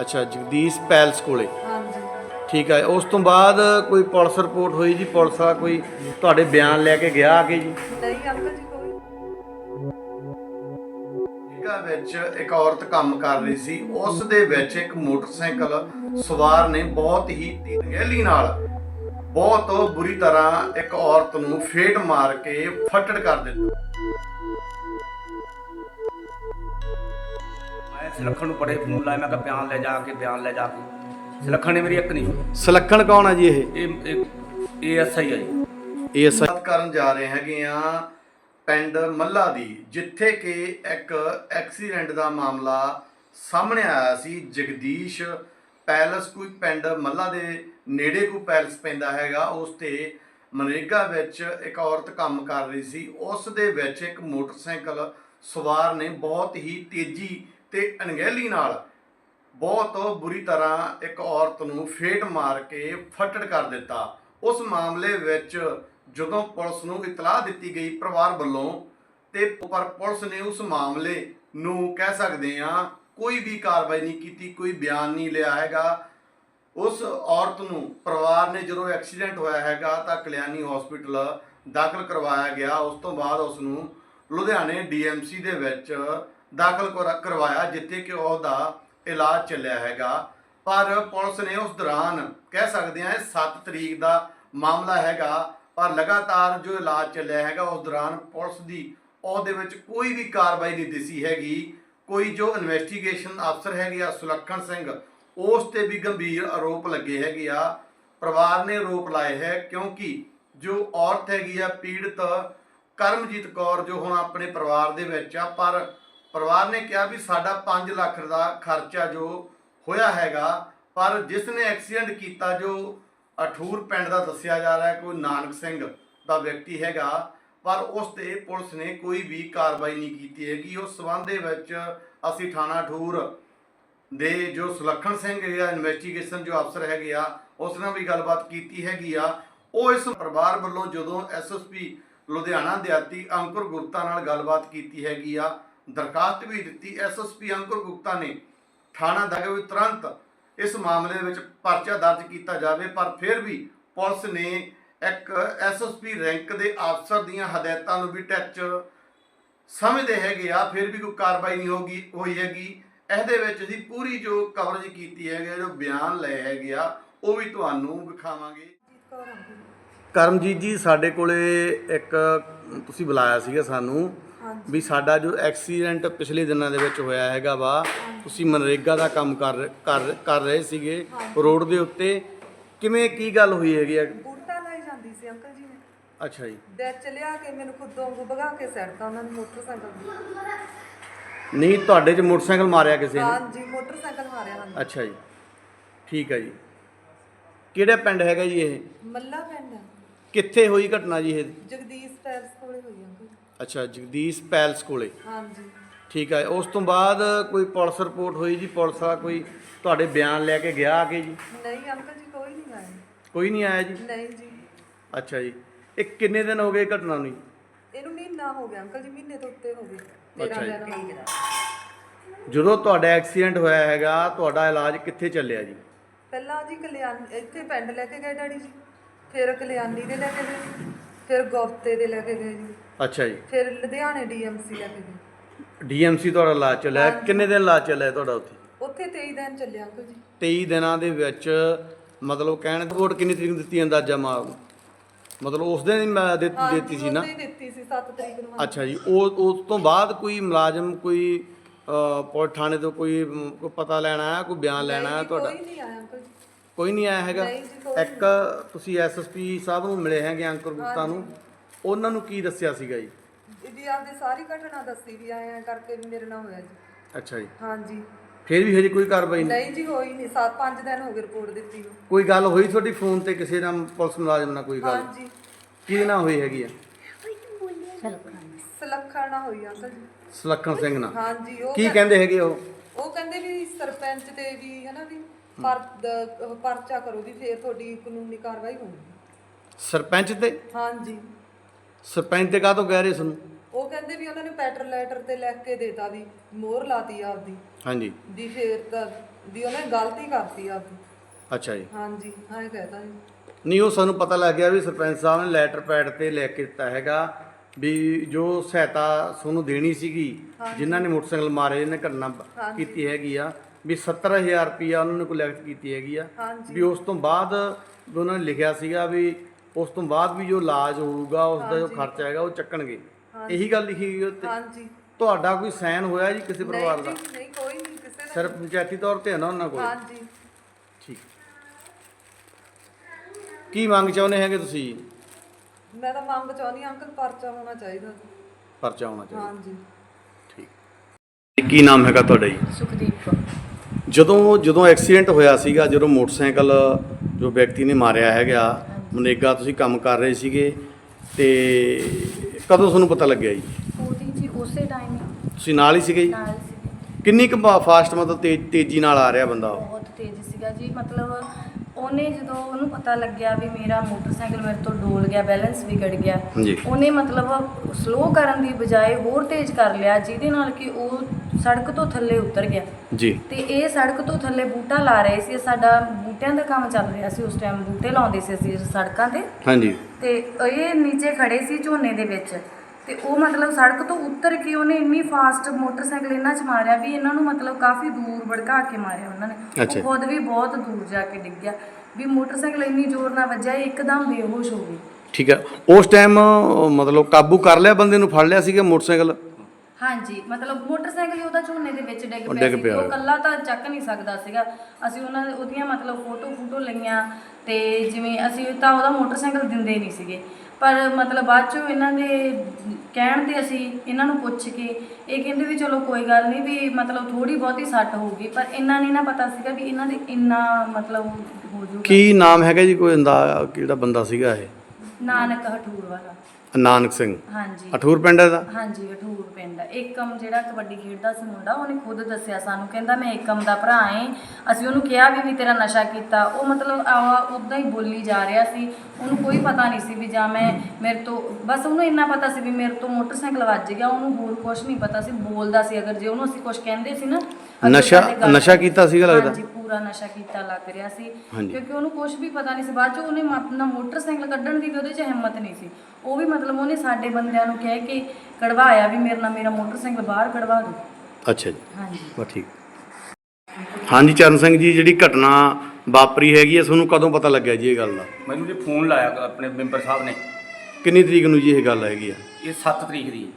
ਅੱਛਾ ਜਗਦੀਸ਼ ਪੈਲਸ ਕੋਲੇ। ਹਾਂਜੀ। ਠੀਕ ਹੈ ਉਸ ਤੋਂ ਬਾਅਦ ਕੋਈ ਪੁਲਿਸ ਰਿਪੋਰਟ ਹੋਈ ਜੀ? ਪੁਲਿਸ ਵਾਲਾ ਕੋਈ ਤੁਹਾਡੇ ਬਿਆਨ ਲੈ ਕੇ ਗਿਆ ਆ ਕੇ ਜੀ? ਨਹੀਂ ਅੰਕਲ ਜੀ ਕੋਈ ਜਗ੍ਹਾ ਵਿੱਚ ਇੱਕ ਔਰਤ ਕੰਮ ਕਰ ਰਹੀ ਸੀ। ਉਸ ਦੇ ਵਿੱਚ ਇੱਕ ਮੋਟਰਸਾਈਕਲ ਸਵਾਰ ਨੇ ਬਹੁਤ ਹੀ ਤੇਜ਼ੀ ਨਾਲ ਬਹੁਤ ਬੁਰੀ ਤਰ੍ਹਾਂ ਇੱਕ ਔਰਤ ਨੂੰ ਫੇਟ ਮਾਰ ਕੇ ਫੱਟੜ ਕਰ ਦਿੱਤਾ। ਸੁਲੱਖਣ ਨੂੰ ਪੜੇ ਫੋਨ ਲਾਇਆ ਮੈਂ ਕਿਹਾ ਬਿਆਨ ਲੈ ਜਾ ਕੇ ਬਿਆਨ ਲੈ ਜਾ ਕੇ। ਸੁਲੱਖਣ ਨੇ ਮੇਰੀ ਇੱਕ ਨਹੀਂ ਸੁਣੀ ਸੁਲੱਖਣ ਕੌਣ ਆ ਜੀ ਇਹ? ਇਹ ਇਹ ਐਸਆਈ ਆ ਜੀ। ਇਹ ਅਸੀਂ ਕਰਨ ਜਾ ਰਹੇ ਹੈਗੇ ਆ ਪਿੰਡ ਮੱਲਾ ਦੀ ਜਿੱਥੇ ਕਿ ਇੱਕ ਐਕਸੀਡੈਂਟ ਦਾ ਮਾਮਲਾ ਸਾਹਮਣੇ ਆਇਆ ਸੀ। ਜਗਦੀਸ਼ ਪੈਲਸ ਕੋਈ ਪਿੰਡ ਮੱਲਾ ਦੇ ਨੇੜੇ ਕੋਈ ਪੈਲਸ ਪੈਂਦਾ ਹੈਗਾ। ਉਸ ਤੇ ਮਨਰੇਗਾ ਵਿੱਚ ਇੱਕ ਔਰਤ ਕੰਮ ਕਰ ਰਹੀ ਸੀ। ਉਸ ਦੇ ਵਿੱਚ ਇੱਕ ਮੋਟਰਸਾਈਕਲ ਸਵਾਰ ਨੇ ਬਹੁਤ ਹੀ ਤੇਜ਼ੀ ਤੇ ਅਣਗਹਿਲੀ ਨਾਲ ਬਹੁਤ ਬੁਰੀ ਤਰ੍ਹਾਂ ਇੱਕ ਔਰਤ ਨੂੰ ਫੇਟ ਮਾਰ ਕੇ ਫੱਟੜ ਕਰ ਦਿੱਤਾ। ਉਸ ਮਾਮਲੇ ਵਿੱਚ ਜਦੋਂ ਪੁਲਿਸ ਨੂੰ ਇਤਲਾਹ ਦਿੱਤੀ ਗਈ ਪਰਿਵਾਰ ਵੱਲੋਂ ਤੇ ਪਰ ਪੁਲਿਸ ਨੇ ਉਸ ਮਾਮਲੇ ਨੂੰ ਕਹਿ ਸਕਦੇ ਆ ਕੋਈ ਵੀ ਕਾਰਵਾਈ ਨਹੀਂ ਕੀਤੀ, ਕੋਈ ਬਿਆਨ ਨਹੀਂ ਲਿਆ ਹੈਗਾ। ਉਸ ਔਰਤ ਨੂੰ ਪਰਿਵਾਰ ਨੇ ਜਦੋਂ ਐਕਸੀਡੈਂਟ ਹੋਇਆ ਹੈਗਾ ਤਾਂ ਕਲਿਆਣੀ ਹਸਪੀਟਲ ਦਾਖਲ ਕਰਵਾਇਆ ਗਿਆ। ਉਸ ਤੋਂ ਬਾਅਦ ਉਸ ਨੂੰ ਲੁਧਿਆਣੇ ਡੀਐਮਸੀ ਦੇ ਵਿੱਚ ਦਾਖਲ ਕਰਾ- ਕਰਵਾਇਆ, ਜਿੱਥੇ ਕਿ ਉਹਦਾ ਇਲਾਜ ਚੱਲਿਆ ਹੈਗਾ। ਪਰ ਪੁਲਿਸ ਨੇ ਉਸ ਦੌਰਾਨ ਕਹਿ ਸਕਦੇ ਆ ਇਹ 7 ਤਰੀਕ ਦਾ ਮਾਮਲਾ ਹੈਗਾ, ਪਰ ਲਗਾਤਾਰ ਜੋ ਇਲਾਜ ਚੱਲਿਆ ਹੈਗਾ, ਉਸ ਦੌਰਾਨ ਪੁਲਿਸ ਦੀ ਉਹਦੇ ਵਿੱਚ ਕੋਈ ਵੀ ਕਾਰਵਾਈ ਨਹੀਂ ਦਿਸੀ ਹੈਗੀ। ਕੋਈ ਜੋ ਇਨਵੈਸਟੀਗੇਸ਼ਨ ਅਫਸਰ ਹੈਗੇ ਆ, ਸੁਲੱਖਣ ਸਿੰਘ, ਉਸ ਤੇ ਵੀ ਗੰਭੀਰ ਆਰੋਪ ਲੱਗੇ ਹੈਗੇ ਆ। ਪਰਿਵਾਰ ਨੇ ਆਰੋਪ ਲਾਏ ਹੈ, ਕਿਉਂਕਿ ਜੋ ਔਰਤ ਹੈਗੀ ਆ, ਪੀੜਤ ਕਰਮਜੀਤ ਕੌਰ ਜੋ ਹੁਣ ਆਪਣੇ ਪਰਿਵਾਰ ਦੇ ਵਿੱਚ ਆ, ਪਰ ਪਰਿਵਾਰ ਨੇ ਕਿਹਾ ਵੀ ਸਾਡਾ 5 ਲੱਖ ਦਾ ਖਰਚਾ ਜੋ ਹੋਇਆ ਹੈਗਾ, ਪਰ ਜਿਸ ਨੇ ਐਕਸੀਡੈਂਟ ਕੀਤਾ ਜੋ ਅਠੂਰ ਪਿੰਡ ਦਾ ਦੱਸਿਆ ਜਾ ਰਿਹਾ, ਕੋਈ ਨਾਨਕ ਸਿੰਘ ਦਾ ਵਿਅਕਤੀ ਹੈਗਾ, ਪਰ ਉਸ ਤੇ ਪੁਲਿਸ ਨੇ ਕੋਈ ਵੀ ਕਾਰਵਾਈ ਨਹੀਂ ਕੀਤੀ ਹੈਗੀ। ਉਸ ਸਬੰਧ ਦੇ ਵਿੱਚ ਅਸੀਂ ਥਾਣਾ ਠੂਰ ਦੇ ਜੋ ਸੁਲੱਖਣ ਸਿੰਘ ਹੈਗਾ ਇਨਵੈਸਟੀਗੇਸ਼ਨ ਜੋ ਅਫਸਰ ਹੈਗੇ ਆ, ਉਸ ਨਾਲ ਵੀ ਗੱਲਬਾਤ ਕੀਤੀ ਹੈਗੀ ਆ। ਉਹ ਇਸ ਪਰਿਵਾਰ ਵੱਲੋਂ ਜਦੋਂ ਐਸਐਸਪੀ ਲੁਧਿਆਣਾ ਦਿਹਾਤੀ ਅੰਕੁਰ ਗੁਪਤਾ ਨਾਲ ਗੱਲਬਾਤ ਕੀਤੀ ਹੈਗੀ ਆ ਦਰਖਾਸਤ ਵੀ ਦਿੱਤੀ ਐਸਐਸਪੀ ਅੰਕੁਰ ਗੁਪਤਾ ਨੇ। ਥਾਣਾ ਦਾ ਵੀ ਤੁਰੰਤ ਇਸ ਮਾਮਲੇ ਵਿੱਚ ਪਰਚਾ ਦਰਜ ਕੀਤਾ ਜਾਵੇ, ਪਰ ਫਿਰ ਵੀ ਪੁਲਿਸ ਨੇ ਇੱਕ ਐਸਐਸਪੀ ਰੈਂਕ ਦੇ ਅਫਸਰ ਦੀਆਂ ਹਦਾਇਤਾਂ ਨੂੰ ਵੀ ਟੱਚ ਸਮਝਦੇ ਹੈਗੇ ਆ, ਫਿਰ ਵੀ ਕੋਈ ਕਾਰਵਾਈ ਨਹੀਂ ਹੋਗੀ, ਹੋਈ ਹੈਗੀ। ਇਹਦੇ ਵਿੱਚ ਅਸੀਂ ਪੂਰੀ ਜੋ ਕਵਰੇਜ ਕੀਤੀ ਹੈਗੀ ਜੋ ਬਿਆਨ ਲਏ ਹੈਗੇ ਆ, ਉਹ ਵੀ ਤੁਹਾਨੂੰ ਵਿਖਾਵਾਂਗੇ। ਕਰਮਜੀਤ ਜੀ, ਸਾਡੇ ਕੋਲੇ ਇੱਕ ਤੁਸੀਂ ਬੁਲਾਇਆ ਸੀਗਾ ਸਾਨੂੰ। ਵੀ ਸਾਡਾ ਜੋ ਐਕਸੀਡੈਂਟ ਪਿਛਲੇ ਦਿਨਾਂ ਦੇ ਵਿੱਚ ਹੋਇਆ ਹੈਗਾ ਵਾ ਤੁਸੀਂ ਮਨਰੇਗਾ ਦਾ ਕੰਮ ਕਰ ਕਰ ਕਰ ਰਹੇ ਸੀਗੇ ਰੋਡ ਦੇ ਉੱਤੇ। ਕਿਵੇਂ ਕੀ ਗੱਲ ਹੋਈ ਹੈਗੀ ਆ? ਬੂਟਾ ਲਾਈ ਜਾਂਦੀ ਸੀ ਅੰਕਲ ਜੀ ਨੇ। ਅੱਛਾ ਜੀ। ਵਿੱਚ ਲਿਆ ਕੇ ਮੈਨੂੰ ਖੁਦੋਂ ਵਾਂਗੂ ਭਗਾ ਕੇ ਸੜਤਾ ਉਹਨਾਂ ਨੇ ਮੋਟਰਸਾਈਕਲ। ਨਹੀਂ ਤੁਹਾਡੇ 'ਚ ਮੋਟਰਸਾਈਕਲ ਮਾਰਿਆ ਕਿਸੇ ਨੇ? ਹਾਂਜੀ ਮੋਟਰਸਾਈਕਲ ਮਾਰਿਆ ਹਾਂਜੀ ਅੱਛਾ ਜੀ। ਠੀਕ ਹੈ ਜੀ। ਕਿਹੜਾ ਪਿੰਡ ਹੈਗਾ ਜੀ ਇਹ? ਮੱਲਾ ਪਿੰਡ। ਕਿੱਥੇ ਹੋਈ ਘਟਨਾ ਜੀ ਇਹ? ਜਗਦੀਸ਼ ਪੈਲਸ ਕੋਲੇ ਹੋਈ ਅੰਕਲ ਅੱਛਾ ਜਗਦੀਸ਼ ਪੈਲਸ ਕੋਲੇ। ਹਾਂਜੀ। ਠੀਕ ਹੈ ਉਸ ਤੋਂ ਬਾਅਦ ਕੋਈ ਪੁਲਿਸ ਰਿਪੋਰਟ ਹੋਈ ਜੀ? ਪੁਲਿਸ ਵਾਲਾ ਕੋਈ ਤੁਹਾਡੇ ਬਿਆਨ ਲੈ ਕੇ ਗਿਆ ਆ ਕੇ ਜੀ? ਨਹੀਂ ਅੰਕਲ ਜੀ ਕੋਈ ਨਹੀਂ ਆਇਆ। ਕੋਈ ਨਹੀਂ ਆਇਆ ਜੀ? ਨਹੀਂ ਜੀ। ਅੱਛਾ ਜੀ। ਇਹ ਕਿੰਨੇ ਦਿਨ ਹੋ ਗਏ ਘਟਨਾ ਨੂੰ ਜੀ? ਇਹਨੂੰ ਮਹੀਨਾ ਹੋ ਗਿਆ ਅੰਕਲ ਜੀ ਮਹੀਨੇ ਤੋਂ ਉੱਤੇ ਹੋ ਗਏ। ਅੱਛਾ 13 ਜੀ। ਜਦੋਂ ਤੁਹਾਡਾ ਐਕਸੀਡੈਂਟ ਹੋਇਆ ਹੈਗਾ ਤੁਹਾਡਾ ਇਲਾਜ ਕਿੱਥੇ ਚੱਲਿਆ ਜੀ? ਪਹਿਲਾਂ ਜੀ ਕਲਿਆਣ ਇੱਥੇ ਪਿੰਡ ਲੈ ਕੇ ਗਏ ਡੈਡੀ ਜੀ। ਫਿਰ ਕਲਿਆਣੀ ਦੇ ਲੈ ਕੇ ਗਏ। ਫਿਰ ਗੁਫਤੇ ਦੇ ਲੈ ਕੇ ਗਏ ਜੀ। ਅੱਛਾ ਜੀ। ਫਿਰ ਲੁਧਿਆਣੇ ਡੀਐਮਸੀ ਲੈ ਕੇ ਗਏ। ਡੀਐਮਸੀ ਤੁਹਾਡਾ ਇਲਾਜ ਚੱਲਿਆ। ਕਿੰਨੇ ਦਿਨ ਇਲਾਜ ਚੱਲਿਆ ਤੁਹਾਡਾ ਉੱਥੇ? ਉੱਥੇ 23 ਦਿਨ ਚੱਲਿਆ ਅੰਕਲ ਜੀ। 23 ਦਿਨਾਂ ਦੇ ਵਿੱਚ ਮਤਲਬ ਕਹਿਣ ਦੀ ਰਿਪੋਰਟ ਕਿੰਨੀ ਤਰੀਕ ਨੂੰ ਦਿੱਤੀ ਅੰਦਾਜ਼ਾ ਮਾਰ ਮਤਲਬ ਉਸ ਦਿਨ ਹੀ ਮੈਂ ਦੇ- ਹਾਂਜੀ, ਦਿੱਤੀ ਸੀ ਨਾ? ਉਦੋਂ ਹੀ ਦਿੱਤੀ ਸੀ 7 ਤਰੀਕ ਨੂੰ। ਅੱਛਾ ਜੀ ਉਹ ਉਸ ਤੋਂ ਬਾਅਦ ਕੋਈ ਮੁਲਾਜ਼ਮ ਕੋਈ ਅ, ਪੁਲਿਸ ਥਾਣੇ ਤੋਂ ਕੋਈ ਪਤਾ ਲੈਣਾ ਆਇਆ ਕੋਈ ਬਿਆਨ ਲੈਣਾ ਤੁਹਾਡਾ ਕੋਈ ਨਹੀਂ ਆਇਆ ਅੰਕਲ ਜੀ। ਕੋਈ ਨਹੀਂ ਆਇਆ ਹੈਗਾ। ਨਹੀਂ ਜੀ, ਕੋਈ ਇੱਕ ਤੁਸੀਂ ਐਸਐਸਪੀ ਸਾਹਿਬ ਨੂੰ ਮਿਲੇ ਹੈਗੇ ਅੰਕਰ ਗੁਪਤਾ ਨੂੰ। ਉਹਨਾਂ ਨੂੰ ਕੀ ਦੱਸਿਆ ਸੀਗਾ ਜੀ? ਇਹਦੀ ਆਪਦੀ ਸਾਰੀ ਘਟਨਾ ਦੱਸੀ ਵੀ ਆਏ ਐ ਕਰਕੇ ਵੀ ਮੇਰੇ ਨਾਲ ਹੋਇਆ ਜੀ। ਅੱਛਾ ਜੀ। ਹਾਂਜੀ। ਫਿਰ ਵੀ ਹਜੇ ਕੋਈ ਕਾਰਵਾਈ ਨਹੀਂ? ਨਹੀਂ ਜੀ ਹੋਈ ਨਹੀਂ। 7-5 ਦਿਨ ਹੋ ਗਏ ਰਿਪੋਰਟ ਦਿੱਤੀ ਨੂੰ। ਕੋਈ ਗੱਲ ਹੋਈ ਤੁਹਾਡੀ ਫੋਨ ਤੇ ਕਿਸੇ ਨਾਲ ਪੁਲਿਸ ਮੁਲਾਜ਼ਮ ਨਾਲ ਕੋਈ ਗੱਲ? ਹਾਂਜੀ। ਕਿਹਦੇ ਨਾਲ ਹੋਈ ਹੈਗੀ ਆ? ਸਲੱਖਾ ਨਾ ਹੋਈ ਅੰਕਲ ਜੀ। ਸੁਲੱਖਣ ਸਿੰਘ ਨਾਲ। ਹਾਂਜੀ ਉਹ ਕੀ ਕਹਿ- ਕਹਿੰਦੇ ਹੈਗੇ ਉਹ? ਉਹ ਕਹਿੰਦੇ ਵੀ ਸਰਪੰਚ ਤੇ ਵੀ ਹਨਾ ਵੀ ਪਰ ਦ- ਉਹ ਪਰਚਾ ਕਰੋ ਵੀ ਫੇਰ ਤੁਹਾਡੀ ਕਾਨੂੰਨੀ ਕਾਰਵਾਈ ਹੋਊਗੀ। ਸਰਪੰਚ ਤੇ? ਹਾਂਜੀ। ਸਰਪੰਚ ਤੇ ਕਾਹਤੋਂ ਕਹਿ ਰਹੇ ਤੁਹਾਨੂੰ ਉਹ ਕਹਿੰਦੇ ਵੀ ਉਹਨਾਂ ਨੇ ਪੈਟਰ ਲੈਟਰ ਤੇ ਲਿਖ ਕੇ ਦੇਤਾ ਵੀ ਮੋਹਰ ਲਾਤੀ ਆਪਦੀ। ਹਾਂਜੀ। ਵੀ ਫੇਰ ਤਾਂ ਵੀ ਉਹਨੇ ਗਲਤੀ ਕਰਤੀ ਆਪਦੀ। ਅੱਛਾ ਜੀ। ਹਾਂਜੀ ਹਾਂ ਇਹ ਕਹਤਾ ਜੀ। ਨਹੀਂ ਉਹ ਸਾਨੂੰ ਪਤਾ ਲੱਗ ਗਿਆ ਵੀ ਸਰਪੰਚ ਸਾਹਿਬ ਨੇ ਲੈਟਰ ਪੈਡ ਤੇ ਲੈ ਕੇ ਦਿੱਤਾ ਹੈਗਾ ਵੀ ਜੋ ਸਹਾਇਤਾ ਤੁਹਾਨੂੰ ਦੇਣੀ ਸੀਗੀ ਜਿਨ੍ਹਾਂ ਨੇ ਮੋਟਰਸਾਈਕਲ ਮਾਰੇ ਇਹਨੇ ਘਟਨਾ। ਕੀਤੀ ਹੈਗੀ ਆ ਵੀ 70000 ਰੁਪਇਆ ਉਹਨਾਂ ਨੇ ਕਲੈਕਟ ਕੀਤੀ ਹੈਗੀ ਆ। ਹਾਂਜੀ। ਵੀ ਉਸ ਤੋਂ ਬਾਅਦ ਵੀ ਉਹਨਾਂ ਨੇ ਲਿਖਿਆ ਸੀਗਾ ਵੀ ਉਸ ਤੋਂ ਬਾਅਦ ਵੀ ਜੋ ਇਲਾਜ ਹੋਊਗਾ ਉਸ ਦਾ ਜੋ ਖਰਚਾ ਹੈਗਾ ਉਹ ਚੱਕਣਗੇ। ਇਹੀ ਗੱਲ ਲਿਖੀ ਹੋਈ ਉੱਤੇ। ਹਾਂਜੀ। ਤੁਹਾਡਾ ਕੋਈ ਸਾਈਨ ਹੋਇਆ ਜੀ ਕਿਸੇ ਪਰਿਵਾਰ ਨਹੀਂ ਦਾ? ਜੀ, ਨਹੀਂ ਕੋਈ ਨਹੀਂ ਕਿਸੇ ਦਾ ਸਿਰਫ ਪੰਚਾਇਤੀ ਤੌਰ ਤੇ ਹੈ ਨਾ ਉਹਨਾਂ ਕੋਲ? ਹਾਂਜੀ। ਠੀਕ। ਕੀ ਮੰਗ ਚਾਹੁੰਦੇ ਹੈਗੇ ਤੁਸੀਂ? ਮੈਂ ਤਾਂ ਮੰਗ ਚਾਹੁੰਦੀ ਹਾਂ, ਅੰਕਲ ਪਰਚਾ ਹੋਣਾ ਚਾਹੀਦਾ ਪਰਚਾ ਹੋਣਾ ਚਾਹੀਦਾ। ਹਾਂਜੀ। ਠੀਕ। ਕੀ ਨਾਮ ਹੈਗਾ ਤੁਹਾਡਾ ਜੀ? ਸੁਖਦੀਪ ਕੌਰ। ਜਦੋਂ ਜਦੋਂ ਐਕਸੀਡੈਂਟ ਹੋਇਆ ਸੀਗਾ ਜਦੋਂ ਮੋਟਰਸਾਈਕਲ ਜੋ ਵਿਅਕਤੀ ਨੇ ਮਾਰਿਆ ਹੈਗਾ ਮਨੇਗਾ ਤੁਸੀਂ ਕੰਮ ਕਰ ਰਹੇ ਸੀਗੇ ਤੇ ਕਦੋਂ ਤੁਹਾਨੂੰ ਪਤਾ ਲੱਗਿਆ ਜੀ? ਉਹਦੀ ਜੀ ਉਸੇ ਟਾਈਮ ਤੁਸੀਂ ਨਾਲ ਹੀ ਸੀਗੇ ਜੀ? ਨਾਲ ਸੀ ਕਿੰਨੀ ਕੁ ਫਾਸਟ ਮਤਲਬ ਤੇਜ਼ ਤੇਜ਼ੀ ਨਾਲ ਆ ਰਿਹਾ ਬੰਦਾ ਉਹ? ਬਹੁਤ ਤੇਜ਼ ਸੀਗਾ ਜੀ ਮਤਲਬ ਉਹਨੇ ਜਦੋਂ ਉਹਨੂੰ ਪਤਾ ਲੱਗਿਆ ਵੀ ਮੇਰਾ ਮੋਟਰਸਾਈਕਲ ਮੇਰੇ ਤੋਂ ਡੋਲ ਗਿਆ ਬੈਲੈਂਸ ਵਿਗੜ ਗਿਆ ਉਹਨੇ ਮਤਲਬ ਸਲੋ ਕਰਨ ਦੀ ਬਜਾਏ ਹੋਰ ਤੇਜ਼ ਕਰ ਲਿਆ ਜਿਹਦੇ ਨਾਲ ਕਿ ਉਹ ਸੜਕ ਤੋਂ ਥੱਲੇ ਉਤਰ ਗਿਆ। ਜੀ। ਤੇ ਇਹ ਸੜਕ ਤੋਂ ਥੱਲੇ ਬੂਟਾ ਲਾ ਰਹੇ ਸੀ ਸਾਡਾ ਬੂਟਿਆਂ ਦਾ ਕੰਮ ਚੱਲ ਰਿਹਾ ਸੀ ਉਸ ਟਾਈਮ ਬੂਟੇ ਲਾਉਂਦੇ ਸੀ ਅਸੀਂ ਸੜਕਾਂ ਤੇ। ਹਾਂਜੀ। ਤੇ ਇਹ ਨੀਚੇ ਖੜੇ ਸੀ ਝੋਨੇ ਦੇ ਵਿੱਚ। ਤੇ ਉਹ ਮਤਲਬ ਸੜਕ ਤੋਂ ਉੱਤਰ ਕੇ ਉਹਨੇ ਇੰਨੀ ਫਾਸਟ ਮੋਟਰਸਾਈਕਲ ਇਹਨਾਂ 'ਚ ਮਾਰਿਆ ਵੀ ਇਹਨਾਂ ਨੂੰ ਮਤਲਬ ਕਾਫੀ ਦੂਰ ਭੜਕਾ ਕੇ ਮਾਰਿਆ ਉਹਨਾਂ ਨੇ। ਉਹ ਖੁਦ ਵੀ ਬਹੁਤ ਦੂਰ ਜਾ ਕੇ ਡਿੱਗ ਗਿਆ। ਵੀ ਮੋਟਰਸਾਈਕਲ ਇੰਨੀ ਜ਼ੋਰ ਨਾਲ ਵੱਜਿਆ ਇੱਕਦਮ ਬੇਹੋਸ਼ ਹੋ ਗਈ। ਠੀਕ ਹੈ। ਉਸ ਟਾਈਮ ਮਤਲਬ ਕਾਬੂ ਕਰ ਲਿਆ ਬੰਦੇ ਨੂੰ ਫੜ ਲਿਆ ਸੀਗਾ ਮੋਟਰਸਾਈਕਲ? ਹਾਂਜੀ ਮਤਲਬ ਮੋਟਰਸਾਈਕਲ ਹੀ ਉਹਦਾ ਝੋਨੇ ਦੇ ਵਿੱਚ ਡਿੱਗ ਉਹ ਪਿਆ ਡਿੱਗ ਸੀ। ਪਿਆ ਉਹ। ਕੱਲਾ ਤਾਂ ਚੱਕ ਨਹੀਂ ਸਕਦਾ ਸੀਗਾ। ਅਸੀਂ ਉਹਨਾਂ ਉਹਦੀਆਂ ਮਤਲਬ ਫੋਟੋ ਫੋਟੋ ਲਈਆਂ ਤੇ ਜਿਵੇਂ ਅਸੀਂ ਤਾਂ ਉਹਦਾ ਮੋਟਰਸਾਈਕਲ ਦਿੰਦੇ ਨਹੀਂ ਸੀਗੇ। ਪਰ ਮਤਲਬ ਬਾਅਦ ਚੋਂ ਇਹਨਾਂ ਦੇ ਕਹਿਣ ਤੇ ਅਸੀਂ ਇਹਨਾਂ ਨੂੰ ਪੁੱਛ ਕੇ ਇਹ ਕਹਿੰਦੇ ਵੀ ਚਲੋ ਕੋਈ ਗੱਲ ਨਹੀਂ ਵੀ ਮਤਲਬ ਥੋੜੀ ਬਹੁਤੀ ਸੱਟ ਹੋਊਗੀ ਪਰ ਇੰਨਾ ਨਹੀਂ ਨਾ ਪਤਾ ਸੀਗਾ ਵੀ ਇਹਨਾਂ ਦੇ ਇੰਨਾ ਮਤਲਬ ਹੋ ਜੂਗਾ। ਕੀ ਨਾਮ ਹੈਗਾ ਜੀ? ਕੋਈ ਅੰਦਾ ਕਿਹੜਾ ਬੰਦਾ ਸੀਗਾ ਇਹ? ਨਾਨਕ ਹਠੂਰ ਵਾਲਾ। ਨਾਨਕ ਸਿੰਘ। ਹਾਂਜੀ। ਅਠੂਰ ਪਿੰਡ ਦਾ ਹਾਂਜੀ ਵਠੂਰ ਪਿੰਡ। ਏਕਮ ਜਿਹੜਾ ਕਬੱਡੀ ਖੇਡਦਾ ਸੀ ਮੁੰਡਾ ਉਹਨੇ ਖੁਦ ਦੱਸਿਆ ਸਾਨੂੰ ਕਹਿੰਦਾ ਮੈਂ ਏਕਮ ਦਾ ਭਰਾ ਏ। ਅਸੀਂ ਉਹਨੂੰ ਕਿਹਾ ਵੀ ਵੀ ਤੇਰਾ ਨਸ਼ਾ ਕੀਤਾ। ਉਹ ਮਤਲਬ ਉਦਾਂ ਹੀ ਬੋਲੀ ਜਾ ਰਿਹਾ ਸੀ। ਉਹਨੂੰ ਕੋਈ ਪਤਾ ਨਹੀਂ ਸੀ ਵੀ ਜਾਂ ਮੈਂ ਮੇਰੇ ਤੋਂ ਬਸ ਉਹਨੂੰ ਇੰਨਾ ਪਤਾ ਸੀ ਵੀ ਮੇਰੇ ਤੋਂ ਮੋਟਰਸਾਈਕਲ ਵੱਜ ਗਿਆ। ਉਹਨੂੰ ਹੋਰ ਕੁਝ ਨਹੀਂ ਪਤਾ ਸੀ ਬੋਲਦਾ ਸੀ। ਅਗਰ ਜੇ ਉਹਨੂੰ ਅਸੀਂ ਕੁਝ ਕਹਿੰਦੇ ਸੀ ਨਾ ਨਸ਼ਾ ਨਸ਼ਾ ਕੀਤਾ ਸੀਗਾ ਲੱਗਦਾ? ਹਾਂਜੀ ਪੂਰਾ ਨਸ਼ਾ ਕੀਤਾ ਲੱਗ ਰਿਹਾ ਸੀ। ਕਿਉਂਕਿ ਉਹਨੂੰ ਕੁਝ ਵੀ ਪਤਾ ਨਹੀਂ ਸੀ। ਬਾਅਦ ਚ ਉਹਨੇ ਆਪਣਾ ਮੋਟਰਸਾਈਕਲ ਕੱਢਣ ਦੀ ਵੀ ਉਹਦੇ 'ਚ ਹਿੰਮਤ ਨਹੀਂ ਸੀ। ਉਹ ਵੀ ਮਤਲਬ ਉਹਨੇ ਸਾਡੇ ਬੰਦਿਆਂ ਨੂੰ ਕਹਿ ਕੇ ਕਢਵਾਇਆ ਵੀ ਮੇਰੇ ਨਾਲ ਮੇਰਾ ਮੋਟਰਸਾਈਕਲ ਬਾਹਰ ਕਢਵਾ ਦਿਓ। ਅੱਛਾ ਜੀ। ਹਾਂਜੀ। ਬਸ ਠੀਕ। ਹਾਂਜੀ ਚਰਨ ਸਿੰਘ ਜੀ ਜਿਹੜੀ ਘਟਨਾ ਵਾਪਰੀ ਹੈਗੀ ਹੈ ਤੁਹਾਨੂੰ ਕਦੋਂ ਪਤਾ ਲੱਗਿਆ ਜੀ ਇਹ ਗੱਲ ਦਾ? ਮੈਨੂੰ ਜੀ ਫੋਨ ਲਾਇਆ ਆਪਣੇ ਮੈਂਬਰ ਸਾਹਿਬ ਨੇ। ਕਿੰਨੀ ਤਰੀਕ ਨੂੰ ਜੀ ਇਹ ਗੱਲ ਹੈਗੀ ਆ? ਇਹ 7 ਤਰੀਕ ਦੀ ਹੈ।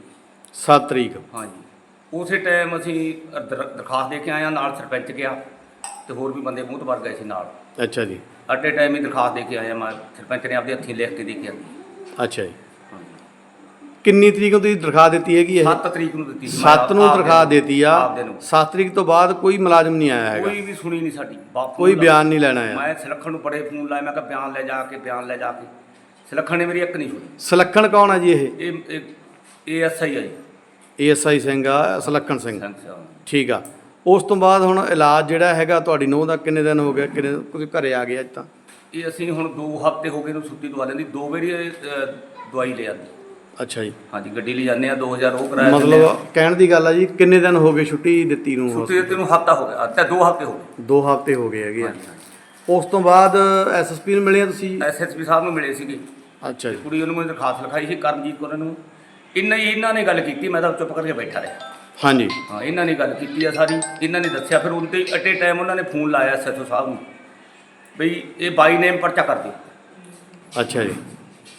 7 ਤਰੀਕ। ਹਾਂਜੀ। ਉਸੇ ਟਾਈਮ ਅਸੀਂ ਦਰ- ਦਰਖਾਸਤ ਦੇ ਕੇ ਆਏ ਹਾਂ ਨਾਲ ਸਰਪੰਚ ਗਿਆ ਤੇ ਹੋਰ ਵੀ ਬੰਦੇ ਮੂੰਹ ਵਰ ਗਏ ਸੀ ਨਾਲ। ਅੱਛਾ ਜੀ। ਅੱਡੇ ਟਾਈਮ ਹੀ ਦਰਖਾਸਤ ਦੇ ਕੇ ਆਏ ਹਾਂ ਮੈਂ ਸਰਪੰਚ ਨੇ ਆਪਦੇ ਹੱਥੀਂ ਲਿਖ ਕੇ ਦੇ ਕੇ ਆਈ ਅੱਛਾ ਜੀ। ਕਿੰਨੀ ਤਰੀਕ ਨੂੰ ਤੁਸੀਂ ਦਰਖਾਸਤ ਦਿੱਤੀ ਹੈਗੀ ਇਹ? 7 ਤਰੀਕ ਨੂੰ ਦਿੱਤੀ ਸੀ। ਮੈਂ 7 ਨੂੰ ਦਰਖਾਸਤ ਦਿੱਤੀ ਆ। ਆਪਦੇ ਨੂੰ। 7 ਤਰੀਕ ਤੋਂ ਬਾਅਦ ਕੋਈ ਮੁਲਾਜ਼ਮ ਨਹੀਂ ਆਇਆ ਹੈਗਾ। ਕੋਈ ਵੀ ਸੁਣੀ ਨਹੀਂ ਸਾਡੀ। ਬਾਪੂ ਕੋਈ ਬਿਆਨ ਨਹੀਂ ਲੈਣਾ ਆ ਮੈਂ ਸਿਲੱਖਣ ਨੂੰ ਬੜੇ ਫੋਨ ਲਾਏ। ਮੈਂ ਕਿਹਾ ਬਿਆਨ ਲੈ ਜਾ ਕੇ ਬਿਆਨ ਲੈ ਜਾ ਕੇ। ਸਿਲੱਖਣ ਨੇ ਮੇਰੀ ਇੱਕ ਨਹੀਂ ਸੁਣੀ। ਸਲੱਖਣ ਕੌਣ ਆ ਜੀ ਇਹ? ਇਹ ਇਹ ਇਹ ਐਸਆਈ ਆ ਜੀ। ਏਐਸਆਈ ਸਿੰਘ ਆ ਸਲੱਖਣ ਸਿੰਘ। ਸਾਹਿਬ ਠੀਕ ਆ। ਉਸ ਤੋਂ ਬਾਅਦ ਹੁਣ ਇਲਾਜ ਜਿਹੜਾ ਹੈਗਾ ਤੁਹਾਡੀ ਨੂੰਹ ਦਾ ਕਿੰਨੇ ਦਿਨ ਹੋ ਗਏ? ਕਿੰਨੇ ਤੁਸੀਂ ਘਰੇ ਆ ਗਏ ਅੱਜ ਤਾਂ? ਇਹ ਅਸੀਂ ਹੁਣ 2 ਹਫ਼ਤੇ ਹੋ ਗਏ ਨੂੰ ਛੁੱਟੀ ਦਵਾ ਲੈਂਦੀ ਦੋ ਵਾਰੀ ਇਹ, ਅ, ਦਵਾਈ ਲੈ ਆਂਦੀ। ਅੱਛਾ ਜੀ। ਹਾਂਜੀ ਗੱਡੀ ਲਈ ਜਾਂਦੇ ਆ 2000 ਉਹ ਕਰਾਇਆ ਦਿੰਦੇ ਆ। ਮਤਲਬ ਕਹਿਣ ਦੀ ਗੱਲ ਆ ਜੀ ਕਿੰਨੇ ਦਿਨ ਹੋ ਗਏ ਛੁੱਟੀ ਦਿੱਤੀ ਨੂੰ? ਛੁੱਟੀ ਤੇ ਨੂੰ ਹਫ਼ਤਾ ਹੋ ਗਿਆ। ਤੇ 2 ਹਫ਼ਤੇ ਹੋ ਗਏ। ਦੋ ਹਫ਼ਤੇ ਹੋ ਗਏ ਹੈਗੇ ਆ। ਉਸ ਤੋਂ ਬਾਅਦ ਐਸਐਸਪੀ ਨੂੰ ਮਿਲੇ ਆ ਤੁਸੀਂ? ਐਸਐਸਪੀ ਸਾਹਿਬ ਨੂੰ ਮਿਲੇ ਸੀਗੇ। ਅੱਛਾ ਜੀ। ਕੁੜੀ ਉਹਨੂੰ ਮੈਂ ਦਰਖਾਸਤ ਲਿਖਾਈ ਸੀ ਕਰਮਜੀਤ ਕੌਰ ਨੂੰ। ਹੀ ਇਹਨਾਂ ਨੇ ਗੱਲ ਕੀਤੀ ਮੈਂ ਤਾਂ ਚੁੱਪ ਕਰਕੇ ਬੈਠਾ ਰਿਹਾ। ਹਾਂਜੀ। ਹਾਂ ਇਹਨਾਂ ਨੇ ਗੱਲ ਕੀਤੀ ਆ ਸਾਰੀ। ਇਹਨਾਂ ਨੇ ਦੱਸਿਆ ਫਿਰ ਉਹਦੇ ਅਟੇ ਟਾਈਮ ਉਹਨਾਂ ਨੇ ਫੋਨ ਲਾਇਆ ਐਸਐਸਓ ਸਾਹਿਬ ਨੂੰ। ਬਈ ਇਹ ਬਾਈ ਨੇਮ ਪਰਚਾ ਕਰ ਦਿਓ। ਅੱਛਾ ਜੀ।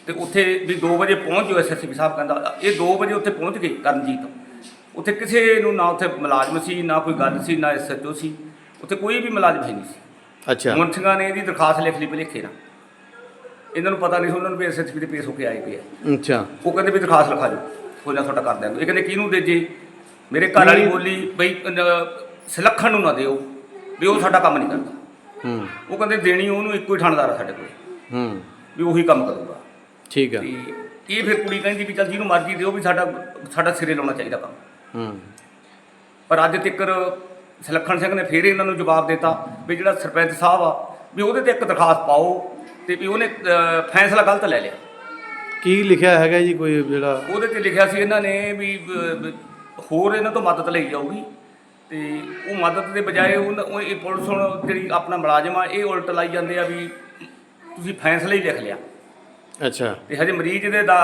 ਤੇ ਉੱਥੇ ਵੀ 2 ਵਜੇ ਪਹੁੰਚ ਜਾਓ ਐਸਐਸਪੀ ਸਾਹਿਬ ਕਹਿੰਦਾ ਇਹ 2 ਵਜੇ ਉੱਥੇ ਪਹੁੰਚ ਗਏ ਕਰਮਜੀਤ ਉੱਥੇ ਕਿਸੇ ਨੂੰ ਨਾ ਉੱਥੇ ਮੁਲਾਜ਼ਮ ਸੀ ਨਾ ਕੋਈ ਗੱਲ ਸੀ ਨਾ ਐਸਐਚਓ ਸੀ। ਉੱਥੇ ਕੋਈ ਵੀ ਮੁਲਾਜ਼ਮ ਹੈ ਨਹੀਂ ਸੀ। ਅੱਛਾ। ਮੁੰਸ਼ੀਆਂ ਨੇ ਇਹਦੀ ਦਰਖਾਸਤ ਲਿਖ ਲਈ ਭਲੇਖੇ ਨਾਲ। ਇਹਨਾਂ ਨੂੰ ਪਤਾ ਨਹੀਂ ਸੀ ਉਹਨਾਂ ਨੂੰ ਵੀ ਐਸਐਸਪੀ ਦੇ ਪੇਸ਼ ਹੋ ਕੇ ਆਏ ਪਏ ਆ। ਅੱਛਾ। ਉਹ ਕਹਿੰਦੇ ਵੀ ਦਰਖਾਸਤ ਲਿਖਾ ਦਿਓ ਕੋਈ ਨਾ ਤੁਹਾਡਾ ਕਰ ਦਿਆਂਗੇ ਇਹ ਕਹਿੰਦੇ ਕਿਹਨੂੰ ਦੇ ਜੇ? ਮੇਰੇ ਘਰ ਵਾਲੀ ਬੋਲੀ ਬਈ ਸਲੱਖਣ ਨੂੰ ਨਾ ਦਿਓ ਵੀ ਉਹ ਸਾਡਾ ਕੰਮ ਨਹੀਂ ਕਰਦਾ। ਹੂੰ। ਉਹ ਕਹਿੰਦੇ ਦੇਣੀ ਉਹਨੂੰ ਇੱਕੋ ਹੀ ਥਾਣੇਦਾਰ ਆ ਸਾਡੇ ਕੋਲ। ਹੂੰ। ਵੀ ਉਹੀ ਕੰਮ ਕਰੂਗਾ। ਠੀਕ ਆ। ਤੇ ਇਹ ਫਿਰ ਕੁੜੀ ਕਹਿੰਦੀ ਵੀ ਚੱਲ ਜਿਹਨੂੰ ਮਰਜ਼ੀ ਦਿਓ ਵੀ ਸਾਡਾ ਸਾਡਾ ਸਿਰੇ ਲਾਉਣਾ ਚਾਹੀਦਾ ਕੰਮ। ਹੂੰ। ਪਰ ਅੱਜ ਤੱਕਰ ਸਲੱਖਣ ਸਿੰਘ ਨੇ ਫੇਰ ਇਹਨਾਂ ਨੂੰ ਜਵਾਬ ਦਿੱਤਾ ਵੀ ਜਿਹੜਾ ਸਰਪੰਚ ਸਾਹਿਬ ਆ ਵੀ ਉਹਦੇ ਤੇ ਇੱਕ ਦਰਖਾਸਤ ਪਾਓ ਤੇ ਵੀ ਉਹਨੇ ਫੈਸਲਾ ਗਲਤ ਲੈ ਲਿਆ। ਕੀ ਲਿਖਿਆ ਹੈਗਾ ਜੀ ਕੋਈ ਜਿਹੜਾ ਉਹਦੇ ਤੇ ਲਿਖਿਆ ਸੀ ਇਹਨਾਂ ਨੇ ਵੀ ਹੋਰ ਇਹਨਾਂ ਤੋਂ ਮਦਦ ਲਈ ਜਾਊਗੀ। ਤੇ ਉਹ ਮਦਦ ਦੇ ਬਜਾਏ ਉਹਨਾਂ- ਉਹ ਇਹ ਪੁਲਿਸ ਹੁਣ ਜਿਹੜੀ ਆਪਣਾ ਮੁਲਾਜ਼ਮ ਆ ਇਹ ਉਲਟ ਲਾਈ ਜਾਂਦੇ ਆ ਵੀ ਤੁਸੀਂ ਫੈਸਲਾ ਹੀ ਲਿਖ ਲਿਆ। ਅੱਛਾ। ਤੇ ਹਜੇ ਮਰੀਜ਼ ਦੇ ਦਾ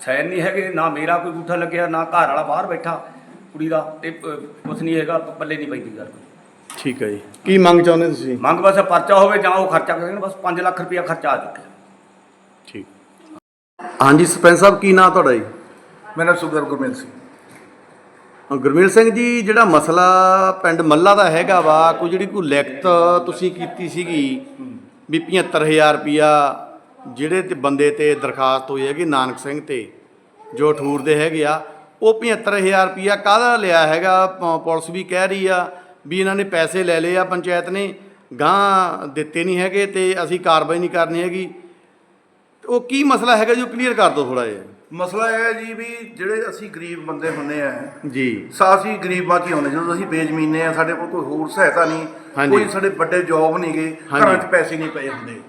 ਸਾਈਨ ਨਹੀਂ ਹੈਗੇ ਨਾ ਮੇਰਾ ਕੋਈ ਗੁੱਠਾ ਲੱਗਿਆ ਨਾ ਘਰ ਵਾਲਾ ਬਾਹਰ ਬੈਠਾ ਕੁੜੀ ਦਾ ਤੇ ਕੁਛ ਨਹੀਂ ਹੈਗਾ ਪੱਲੇ ਨਹੀਂ ਪੈਂਦੀ ਗੱਲ ਠੀਕ ਹੈ ਜੀ। ਕੀ ਮੰਗ ਚਾਹੁੰਦੇ ਤੁਸੀਂ? ਮੰਗ ਬਸ ਪਰਚਾ ਹੋਵੇ ਜਾਂ ਉਹ ਖਰਚਾ ਕਰਨ ਬਸ 5 ਲੱਖ ਰੁਪਇਆ ਖਰਚਾ ਆ ਚੁੱਕਿਆ। ਠੀਕ। ਹਾਂਜੀ ਸਰਪੰਚ ਸਾਹਿਬ ਕੀ ਨਾਂ ਤੁਹਾਡਾ ਜੀ? ਮੇਰਾ ਨਾਮ ਸੁਖਦਰ ਗੁਰਮੇਲ ਸਿੰਘ। ਗੁਰਮੇਲ ਸਿੰਘ ਜੀ, ਜਿਹੜਾ ਮਸਲਾ ਪਿੰਡ ਮੱਲਾ ਦਾ ਹੈਗਾ ਵਾ, ਕੋਈ ਜਿਹੜੀ ਕੋਈ ਲਿਖਤ ਤੁਸੀਂ ਕੀਤੀ ਸੀਗੀ ਵੀ 75000 ਰੁਪਿਆ ਜਿਹੜੇ ਤੇ ਬੰਦੇ ਤੇ ਦਰਖਾਸਤ ਹੋਈ ਹੈਗੀ ਨਾਨਕ ਸਿੰਘ ਤੇ, ਜੋ ਠੂਰ ਦੇ ਹੈਗੇ ਆ, ਉਹ 75000 ਰੁਪਿਆ ਕਾਹਦਾ ਲਿਆ ਹੈਗਾ? ਪ- ਪੁਲਿਸ ਵੀ ਕਹਿ ਰਹੀ ਆ ਵੀ ਇਹਨਾਂ ਨੇ ਪੈਸੇ ਲੈ ਲਏ ਆ, ਪੰਚਾਇਤ ਨੇ ਗਾਂ ਦਿੱਤੇ ਨਹੀਂ ਹੈਗੇ ਤੇ ਅਸੀਂ ਕਾਰਵਾਈ ਨਹੀਂ ਕਰਨੀ ਹੈਗੀ। ਉਹ ਕੀ ਮਸਲਾ ਹੈਗਾ ਜੋ ਕਲੀਅਰ ਕਰ ਦਿਓ ਥੋੜਾ ਜਿਹਾ। ਮਸਲਾ ਇਹ ਹੈ ਜੀ ਵੀ ਜਿਹੜੇ ਅਸੀਂ ਗਰੀਬ ਬੰਦੇ ਹੁੰਨੇ ਆ ਜੀ ਸਾ ਅਸੀਂ ਗਰੀਬਾਂ 'ਚ ਹੀ ਹੁੰਦੇ ਜਦੋਂ ਅਸੀਂ ਬੇਜ਼ਮੀਨੇ ਆ ਸਾਡੇ ਕੋਲ ਕੋਈ ਹੋਰ ਸਹਾਇਤਾ ਨਹੀਂ। ਕੋਈ ਸਾਡੇ ਵੱਡੇ ਜੌਬ ਨਹੀਂਗੇ ਹਾਂਜੀ। ਘਰਾਂ 'ਚ ਪੈਸੇ ਨਹੀਂ ਪਏ ਹੁੰਦੇ।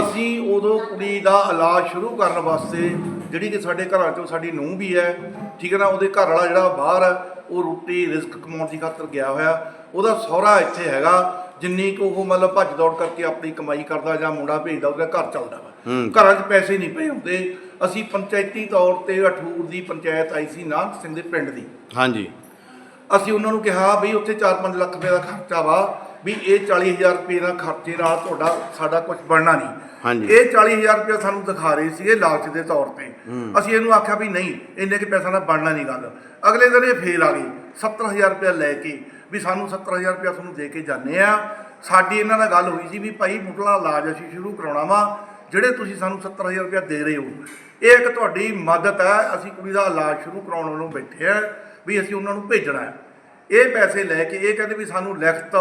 ਅਸੀਂ ਉਦੋਂ ਕੁੜੀ ਦਾ ਇਲਾਜ ਸ਼ੁਰੂ ਕਰਨ ਵਾਸਤੇ ਜਿਹੜੀ ਕਿ ਸਾਡੇ ਘਰਾਂ 'ਚੋਂ ਸਾਡੀ ਨੂੰਹ ਵੀ ਹੈ ਠੀਕ ਹੈ ਨਾ ਉਹਦੇ ਘਰ ਵਾਲਾ ਜਿਹੜਾ ਬਾਹਰ ਹੈ ਉਹ ਰੋਟੀ ਰਿਸਕ ਕਮਾਉਣ ਦੀ ਖਾਤਰ ਗਿਆ ਹੋਇਆ ਉਹਦਾ ਸਹੁਰਾ ਇੱਥੇ ਹੈਗਾ ਜਿੰਨੀ ਕੁ ਉਹ ਮਤਲਬ ਭੱਜ ਦੌੜ ਕਰਕੇ ਆਪਣੀ ਕਮਾਈ ਕਰਦਾ ਜਾਂ ਮੁੰਡਾ ਭੇਜਦਾ ਉਹਦਾ ਘਰ ਚੱਲਦਾ ਵਾ। ਘਰਾਂ 'ਚ ਪੈਸੇ ਨਹੀਂ ਪਏ ਹੁੰਦੇ ਅਸੀਂ ਪੰਚਾਇਤੀ ਤੌਰ ਤੇ ਅਠੂਰ ਦੀ ਪੰਚਾਇਤ ਆਈ ਸੀ ਨਾਨਕ ਸਿੰਘ ਦੇ ਪਿੰਡ ਦੀ। ਹਾਂਜੀ। ਅਸੀਂ ਉਹਨਾਂ ਨੂੰ ਕਿਹਾ ਵੀ ਉੱਥੇ 4-5 ਲੱਖ ਰੁਪਏ ਦਾ ਖਰਚਾ ਵਾ ਵੀ ਇਹ 40000 ਰੁਪਏ ਨਾਲ ਖਰਚੇ ਨਾਲ ਤੁਹਾਡਾ ਸਾਡਾ ਕੁਝ ਬਣਨਾ ਨਹੀਂ। ਹਾਂਜੀ। ਇਹ 40000 ਰੁਪਏ ਸਾਨੂੰ ਦਿਖਾ ਰਹੇ ਸੀਗੇ ਲਾਲਚ ਦੇ ਤੌਰ ਤੇ। ਅਸੀਂ ਇਹਨੂੰ ਆਖਿਆ ਵੀ ਨਹੀਂ ਇੰਨੇ ਕਿ ਪੈਸਾ ਨਾਲ ਬਣਨਾ ਨਹੀਂ ਗੱਲ। ਅਗਲੇ ਦਿਨ ਇਹ ਫੇਰ ਆ ਗਈ 70000 ਰੁਪਏ ਲੈ ਕੇ ਵੀ ਸਾਨੂੰ 70000 ਰੁਪਏ ਤੁਹਾਨੂੰ ਦੇ ਕੇ ਜਾਂਦੇ ਆ। ਸਾਡੀ ਇਹਨਾਂ ਨਾਲ ਗੱਲ ਹੋਈ ਸੀ ਵੀ ਭਾਈ ਮੁੱਢਲਾ ਇਲਾਜ ਅਸੀਂ ਸ਼ੁਰੂ ਕਰਾਉਣਾ ਵਾ ਜਿਹੜੇ ਤੁਸੀਂ ਸਾਨੂੰ 70000 ਰੁਪਏ ਦੇ ਰਹੇ ਹੋ ਇਹ ਇੱਕ ਤੁਹਾਡੀ ਮਦਦ ਹੈ, ਅਸੀਂ ਕੁੜੀ ਦਾ ਇਲਾਜ ਸ਼ੁਰੂ ਕਰਾਉਣ ਵੱਲੋਂ ਬੈਠੇ ਆ ਵੀ ਅਸੀਂ ਉਹਨਾਂ ਨੂੰ ਭੇਜਣਾ ਹੈ। ਇਹ ਪੈਸੇ ਲੈ ਕੇ, ਇਹ ਕਹਿੰਦੇ ਵੀ ਸਾਨੂੰ ਲਿਖਤ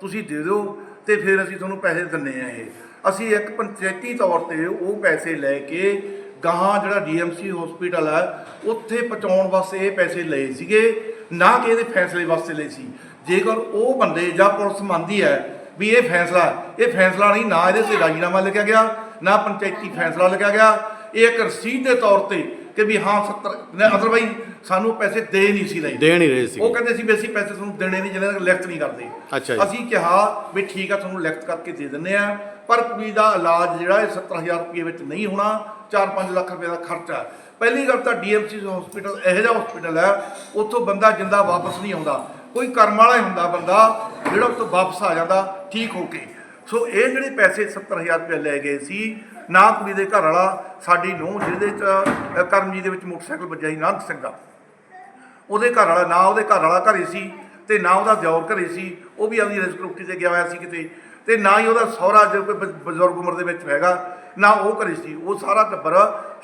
ਤੁਸੀਂ ਦੇ ਦਿਓ ਤੇ ਫਿਰ ਅਸੀਂ ਤੁਹਾਨੂੰ ਪੈਸੇ ਦਿੰਨੇ ਆ ਇਹ। ਅਸੀਂ ਇੱਕ ਪੰਚਾਇਤੀ ਤੌਰ ਤੇ ਉਹ ਪੈਸੇ ਲੈ ਕੇ ਗਾਹਾਂ ਜਿਹੜਾ ਡੀਐਮਸੀ ਹਸਪੀਟਲ ਹੈ, ਉੱਥੇ ਪਹੁੰਚਾਉਣ ਵਾਸਤੇ ਇਹ ਪੈਸੇ ਲਏ ਸੀਗੇ, ਨਾ ਕਿ ਇਹਦੇ ਫੈਸਲੇ ਵਾਸਤੇ ਲਏ ਸੀ। ਜੇਕਰ ਉਹ ਬੰਦੇ ਜਾਂ ਪੁਲਿਸ ਮੰਨਦੀ ਹੈ ਵੀ ਇਹ ਫੈਸਲਾ ਇਹ ਫੈਸਲਾ ਨਹੀਂ, ਨਾ ਇਹਦੇ ਤੇ ਰਾਜੀਨਾਮਾ ਲਿਖਿਆ ਗਿਆ, ਨਾ ਪੰਚਾਇਤੀ ਫੈਸਲਾ ਲਿਖਿਆ ਗਿਆ ਇਹ ਇੱਕ ਰਸੀਦ ਦੇ ਤੌਰ ਤੇ ਕਿ ਵੀ ਹਾਂ 70 ਅਦਰਵਾਈਜ਼ ਸਾਨੂੰ ਪੈਸੇ ਦੇ ਨਹੀਂ ਸੀ ਰਹੇ। ਦੇ ਨਹੀਂ ਰਹੇ ਸੀ। ਉਹ ਕਹਿੰਦੇ ਸੀ ਵੀ ਅਸੀਂ ਪੈਸੇ ਤੁਹਾਨੂੰ ਦੇਣੇ ਨਹੀਂ ਜਿਹਨਾਂ ਤੱਕ ਲਿਖਤ ਨਹੀਂ ਕਰਦੇ। ਅਸੀਂ ਕਿਹਾ ਵੀ ਠੀਕ ਆ ਤੁਹਾਨੂੰ ਲਿਖਤ ਕਰਕੇ ਦੇ ਦਿੰਨੇ ਆ ਪਰ ਕੁੜੀ ਦਾ ਇਲਾਜ ਜਿਹੜਾ ਇਹ 70000 ਰੁਪਏ ਵਿੱਚ ਨਹੀਂ ਹੋਣਾ 4-5 ਲੱਖ ਰੁਪਏ ਦਾ ਖਰਚਾ। ਪਹਿਲੀ ਗੱਲ ਤਾਂ ਡੀਐਮਸੀ ਹਸਪੀਟਲ ਇਹੋ ਜਿਹਾ ਹਸਪੀਟਲ ਹੈ ਉੱਥੋਂ ਬੰਦਾ ਜਿੰਦਾ ਵਾਪਸ ਨਹੀਂ ਆਉਂਦਾ। ਕੋਈ ਕਰਮ ਵਾਲਾ ਹੀ ਹੁੰਦਾ ਬੰਦਾ ਜਿਹੜਾ ਉੱਥੋਂ ਵਾਪਸ ਆ ਜਾਂਦਾ ਠੀਕ ਹੋ ਕੇ। ਸੋ ਇਹ ਜਿਹੜੇ ਪੈਸੇ 70000 ਰੁਪਏ ਲੈ ਗਏ ਸੀ ਨਾ ਕੁੜੀ ਦੇ ਘਰ ਵਾਲਾ ਸਾਡੀ ਨੂੰ ਜਿਹਦੇ ਚ ਅ, ਕਰਮਜੀਤ ਦੇ ਵਿੱਚ ਮੋਟਰਸਾਈਕਲ ਵੱਜਿਆ ਸੀ ਨਾਨਕ ਸਿੰਘ। ਉਹਦੇ ਘਰ ਵਾਲਾ ਨਾ ਉਹਦੇ ਘਰ ਵਾਲਾ ਘਰੇ ਸੀ ਤੇ ਨਾ ਉਹਦਾ ਦਿਓਰ ਘਰੇ ਸੀ ਉਹ ਵੀ ਆਪਣੀ ਰਿਸਕ ਤੇ ਗਿਆ ਹੋਇਆ ਸੀ ਕਿਤੇ। ਤੇ ਨਾ ਹੀ ਉਹਦਾ ਸਹੁਰਾ ਜੋ ਕੋਈ ਬਜ਼ੁਰਗ ਉਮਰ ਦੇ ਵਿੱਚ ਹੈਗਾ ਨਾ ਉਹ ਘਰੇ ਸੀ। ਉਹ ਸਾਰਾ ਟੱਬਰ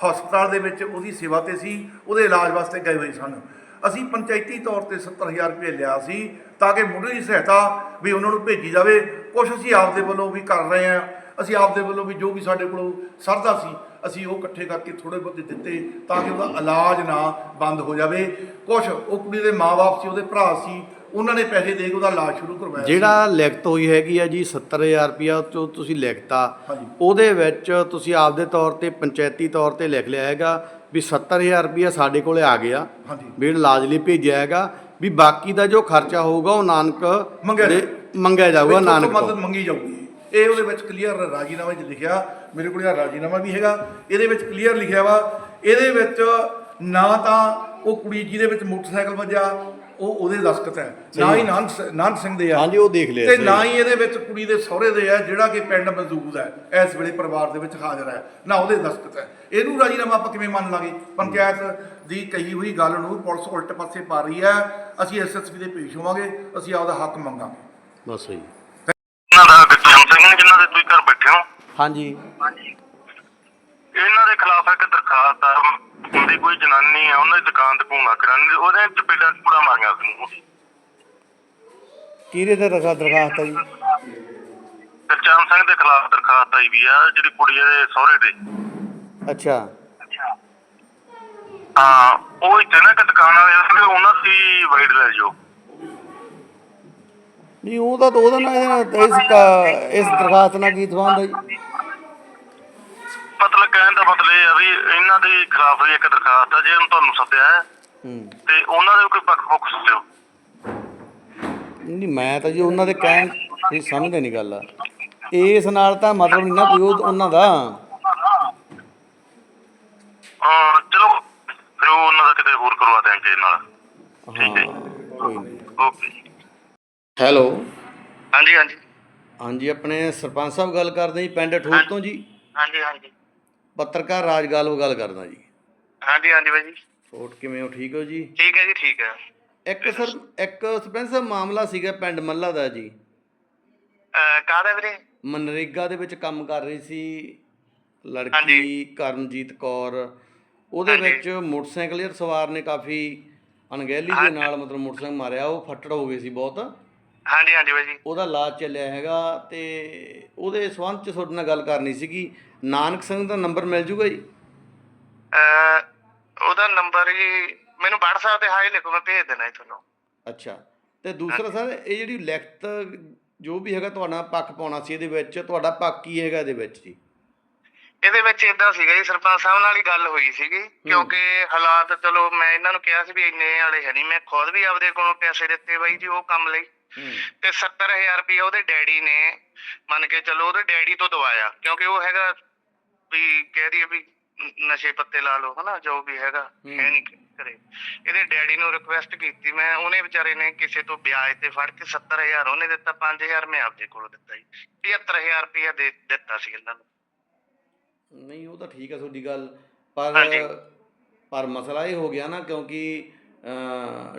ਹਸਪਤਾਲ ਦੇ ਵਿੱਚ ਉਹਦੀ ਸੇਵਾ ਤੇ ਸੀ ਉਹਦੇ ਇਲਾਜ ਵਾਸਤੇ ਗਏ ਹੋਏ ਸਨ। ਅਸੀਂ ਪੰਚਾਇਤੀ ਤੌਰ ਤੇ 70000 ਰੁਪਏ ਲਿਆ ਸੀ ਤਾਂ ਕਿ ਮੁੱਢਲੀ ਸਹਾਇਤਾ ਵੀ ਉਹਨਾਂ ਨੂੰ ਭੇਜੀ ਜਾਵੇ। ਕੁਛ ਅਸੀਂ ਆਪਦੇ ਵੱਲੋਂ ਵੀ ਕਰ ਰਹੇ ਹਾਂ। ਅਸੀਂ ਆਪਦੇ ਵੱਲੋਂ ਵੀ ਜੋ ਵੀ ਸਾਡੇ ਕੋਲੋਂ ਸਰਦਾ ਸੀ ਅਸੀਂ ਉਹ ਇਕੱਠੇ ਕਰਕੇ ਥੋੜੇ ਬਹੁਤੇ ਦਿੱਤੇ ਤਾਂ ਕਿ ਉਹਦਾ ਇਲਾਜ ਨਾ ਬੰਦ ਹੋ ਜਾਵੇ ਕੁਛ ਉਹ ਕੁੜੀ ਦੇ ਮਾਪੇ ਸੀ ਉਹਦੇ ਭਰਾ ਸੀ ਉਹਨਾਂ ਨੇ ਪੈਸੇ ਦੇ ਕੇ ਉਹਦਾ ਇਲਾਜ ਸ਼ੁਰੂ ਕਰਵਾਇਆ। ਜਿਹੜਾ ਲਿਖਤ ਹੋਈ ਹੈਗੀ ਆ ਜੀ 70000 ਰੁਪਿਆ ਤੋਂ ਤੁਸੀਂ ਲਿਖਤਾ। ਉਹਦੇ ਵਿੱਚ ਤੁਸੀਂ ਆਪਦੇ ਤੌਰ ਤੇ ਪੰਚਾਇਤੀ ਤੌਰ ਤੇ ਲਿਖ ਲਿਆ ਹੈਗਾ ਵੀ 70000 ਰੁਪਿਆ ਸਾਡੇ ਕੋਲੇ ਆ ਗਿਆ। ਵੀ ਇਲਾਜ ਲਈ ਭੇਜਿਆ ਹੈਗਾ ਵੀ ਬਾਕੀ ਦਾ ਜੋ ਖਰਚਾ ਹੋਊਗਾ ਉਹ ਨਾਨਕ ਮੰਗਿਆ ਜਾਊਗਾ ਨਾਨਕ ਤੋਂ ਮਦਦ ਤੋਂ ਮੰਗੀ ਜਾਊਗੀ ਇਹ ਉਹਦੇ ਵਿੱਚ ਕਲੀਅਰ ਰਾਜੀਨਾਮੇ 'ਚ ਲਿਖਿਆ ਮੇਰੇ ਕੋਲ ਇਹ ਰਾਜੀਨਾਮਾ ਵੀ ਹੈਗਾ। ਇਹਦੇ ਵਿੱਚ ਕਲੀਅਰ ਲਿਖਿਆ ਵਾ ਇਹਦੇ ਵਿੱਚ ਨਾ ਤਾਂ ਉਹ ਕੁੜੀ ਜਿਹਦੇ ਵਿੱਚ ਮੋਟਰਸਾਈਕਲ ਵੱਜਾ ਉਹ ਉਹਦੇ ਦਸਖਤ ਹੈ। ਨਾ ਹੀ ਨਾਨਕ ਸਿੰਘ ਦੇ ਆ। ਹਾਂਜੀ, ਉਹ ਦੇਖ ਲਿਆ ਤੇ ਸਹੀ। ਨਾ ਹੀ। ਇਹਦੇ ਵਿੱਚ ਕੁੜੀ ਦੇ ਸਹੁਰੇ ਦੇ ਆ ਜਿਹੜਾ ਕਿ ਪਿੰਡ ਮੌਜੂਦ ਹੈ ਇਸ ਵੇਲੇ ਪਰਿਵਾਰ ਦੇ ਵਿੱਚ ਹਾਜ਼ਰ ਹੈ। ਨਾ ਉਹਦੇ ਦਸਖਤ ਹੈ। ਇਹਨੂੰ ਰਾਜੀਨਾਮਾ ਆਪਾਂ ਕਿਵੇਂ ਮੰਨ ਲਾਂਗੇ? ਪੰਚਾਇਤ ਦੀ ਕਹੀ ਹੋਈ ਗੱਲ ਨੂੰ ਪੁਲਿਸ ਉਲਟ ਪਾਸੇ ਪਾ ਰਹੀ ਹੈ। ਅਸੀਂ ਐਸਐਸਪੀ ਦੇ ਪੇਸ਼ ਹੋਵਾਂਗੇ ਅਸੀਂ ਆਪਦਾ ਹੱਕ ਮੰਗਾਂਗੇ। ਬਸ ਜੀ ਇਹਨਾਂ ਦਾ ਗੁਰਜੰਟ ਸਿੰਘ ਨੇ ਜਿਨ੍ਹਾਂ ਦੇ ਤੁਸੀਂ ਘਰ ਬੈਠੇ ਹੋ ਹਾਂਜੀ। ਇਹਨਾਂ ਦੇ ਖਿਲਾਫ ਇੱਕ ਦਰਖਾਸਤ ਆ ਉਹਦੀ ਕੋਈ ਜਨਾਨੀ ਆ ਉਹਨਾਂ ਦੀ ਦੁਕਾਨ ਤੇ ਭੂਨਾ ਕਰਾਨੀ ਉਹਦੇ ਚਪੇੜਾ ਪੂਰਾ ਮਾਰੀਆਂ ਸੀ ਕਿਹਦੇ ਤੇ ਰਖਾ ਦਰਖਾਸਤ ਹੈ ਜੀ? ਸਿੰਘ ਦੇ ਖਿਲਾਫ ਦਰਖਾਸਤ ਆਈ ਵੀ ਆ ਜਿਹੜੀ ਕੁੜੀ ਦੇ ਸਹੁਰੇ ਦੇ ਅੱਛਾ। ਹਾਂ ਉਹ ਇੱਥੇ ਨਾ ਇੱਕ ਦੁਕਾਨ ਵਾਲੇ ਉਹਨਾਂ ਦੀ ਵਾਈਡ ਲੈ ਜਾਓ। ਨਹੀਂ ਉਹਦਾ ਤਾਂ ਉਹਦਾ ਨਾ ਇਹਦੇ ਨਾਲ ਇਸ ਕਾ- ਇਸ ਦਰਖਾਸਤ ਨਾਲ ਕੀ ਸੰਬੰਧ ਹੈ ਜੀ? ਮਤਲਬ ਕਹਿਣ ਦਾ ਮਤਲਬ ਇਹ ਆ ਵੀ ਇਹਨਾਂ ਦੇ ਖਿਲਾਫ ਵੀ ਇੱਕ ਦਰਖਾਸਤ ਆ ਜੇ ਹੁਣ ਤੁਹਾਨੂੰ ਸੱਦਿਆ ਹੈ ਹੂੰ। ਤੇ ਉਹਨਾਂ ਦੇ ਕੋਈ ਪੱਖ ਪੁੱਖ ਸੁਣਿਓ ਨਹੀਂ ਮੈਂ ਤਾਂ ਜੀ ਉਹਨਾਂ ਦੇ ਕਹਿਣ ਤੁਸੀਂ ਸਮਝਦੇ ਨਹੀਂ ਗੱਲ ਇਸ ਨਾਲ ਤਾਂ ਮਤਲਬ ਨਹੀਂ ਨਾ ਕੋਈ ਉਹ- ਉਹਨਾਂ ਦਾ। ਹਾਂ ਚਲੋ ਫਿਰ ਉਹ ਉਹਨਾਂ ਦਾ ਕਿਤੇ ਹੋਰ ਕਰਵਾ ਦਿਆਂਗੇ ਨਾਲ। ਹਾਂ ਕੋਈ ਨਹੀਂ। Okay hello. ਹਾਂਜੀ ਹਾਂਜੀ। ਹਾਂਜੀ ਆਪਣੇ ਸਰਪੰਚ ਸਾਹਿਬ ਗੱਲ ਕਰਦੇ ਜੀ ਪਿੰਡ ਠੂਰ ਤੋਂ ਜੀ? ਹਾਂਜੀ ਹਾਂਜੀ। ਪੱਤਰਕਾਰ ਰਾਜ ਗਾਲੋ ਗੱਲ ਕਰਦਾ ਜੀ। ਹਾਂਜੀ ਹਾਂਜੀ ਬਾਈ ਜੀ। ਫੋਟ ਕਿਵੇਂ ਹੋ ਠੀਕ ਹੋ ਜੀ? ਠੀਕ ਹੈ ਜੀ ਠੀਕ ਹੈ। ਇੱਕ ਸਰ ਇੱਕ ਸਰਪੰਚ ਸਾਹਿਬ ਮਾਮਲਾ ਸੀਗਾ ਪਿੰਡ ਮੱਲਾ ਦਾ ਜੀ। ਕਾਹਦਾ ਵੀਰੇ? ਮਨਰੇਗਾ ਦੇ ਵਿੱਚ ਕੰਮ ਕਰ ਰਹੀ ਸੀ ਲੜਕੀ ਹਾਂਜੀ। ਕਰਮਜੀਤ ਕੌਰ। ਉਹਦੇ। ਵਿੱਚ ਮੋਟਰਸਾਈਕਲ ਯਾਰ ਸਵਾਰ ਨੇ ਕਾਫੀ ਅਣਗਹਿਲੀ ਦੇ ਨਾਲ ਮਤਲਬ ਮੋਟਰਸਾਈਕਲ ਮਾਰਿਆ ਉਹ ਫੱਟੜ ਹੋ ਗਏ ਸੀ ਬਹੁਤ। ਹਾਂਜੀ ਹਾਂਜੀ ਬਾਈ ਜੀ। ਉਹਦਾ ਇਲਾਜ ਚੱਲਿਆ ਹੈਗਾ ਤੇ ਉਹਦੇ ਸੰਬੰਧ ਚ ਤੁਹਾਡੇ ਨਾਲ ਗੱਲ ਕਰਨੀ ਸੀਗੀ। ਨਾਨਕ ਸਿੰਘ ਦਾ ਨੰਬਰ ਮਿਲ ਜੂਗਾ ਜੀ? ਉਹਦਾ ਨੰਬਰ ਜੀ ਮੈਨੂੰ WhatsApp ਤੇ ਹਾਈ ਲਿਖੋ ਮੈਂ ਭੇਜ ਦੇਣਾ ਜੀ ਤੁਹਾਨੂੰ। ਅੱਛਾ ਤੇ ਦੂਸਰਾ ਸਰ ਇਹ ਜਿਹੜੀ ਲਿਖਤ ਜੋ ਵੀ ਹੈਗਾ ਤੁਹਾਡਾ ਪੱਖ ਪਾਉਣਾ ਸੀ ਇਹਦੇ ਵਿੱਚ ਤੁਹਾਡਾ ਪੱਖ ਕੀ ਹੈਗਾ ਇਹਦੇ ਵਿੱਚ ਜੀ? ਇਹਦੇ ਵਿੱਚ ਇਦਾਂ ਸੀਗਾ ਜੀ ਸਰਪੰਚ ਸਾਹਿਬ ਨਾਲ ਹੀ ਗੱਲ ਹੋਈ ਸੀਗੀ ਕਿਉਂਕਿ ਹਾਲਾਤ ਚਲੋ ਮੈਂ ਇਹਨਾਂ ਨੂੰ ਕਿਹਾ ਸੀ ਵੀ ਇੰਨੇ ਵਾਲੇ ਹੈ ਨਹੀਂ ਮੈਂ ਖੁਦ ਵੀ ਆਪਦੇ ਕੋਲੋਂ ਪੈਸੇ ਦਿੱਤੇ ਬਾਈ ਜੀ ਉਹ ਕੰਮ ਲਈ। ਤੇ 70000 ਰੁਪਏ ਉਹਦੇ ਡੈਡੀ ਨੇ ਮੰਨ ਕੇ ਚਲੋ ਉਹਦੇ ਡੈਡੀ ਤੋਂ ਦਵਾਇਆ ਕਿਉਂਕਿ ਉਹ ਹੈਗਾ ਵੀ ਕਹਿ ਦਈਏ ਵੀ ਨਸ਼ੇ ਪੱਤੇ ਲਾ ਲਓ ਹਨਾ ਜੋ ਵੀ ਹੈਗਾ ਹੈ। ਨਹੀਂ ਕਰੇ। ਇਹਦੇ ਡੈਡੀ ਨੂੰ ਰਿਕੁਐਸਟ ਕੀਤੀ ਮੈਂ ਉਹਨੇ ਵਿਚਾਰੇ ਨੇ ਕਿਸੇ ਤੋਂ ਵਿਆਜ ਤੇ ਫੜ ਕੇ 70000 ਉਹਨੇ ਦਿੱਤਾ 5000 ਮੈਂ ਆਪਦੇ ਕੋਲੋਂ ਦਿੱਤਾ ਜੀ। 75000 ਰੁਪਏ ਦੇ ਦਿੱਤਾ ਸੀ ਇਹਨਾਂ ਨੂੰ। ਨਹੀਂ ਉਹ ਤਾਂ ਠੀਕ ਹੈ ਤੁਹਾਡੀ ਗੱਲ ਪਰ। ਪਰ ਮਸਲਾ ਇਹ ਹੋ ਗਿਆ ਨਾ ਕਿਉਂਕਿ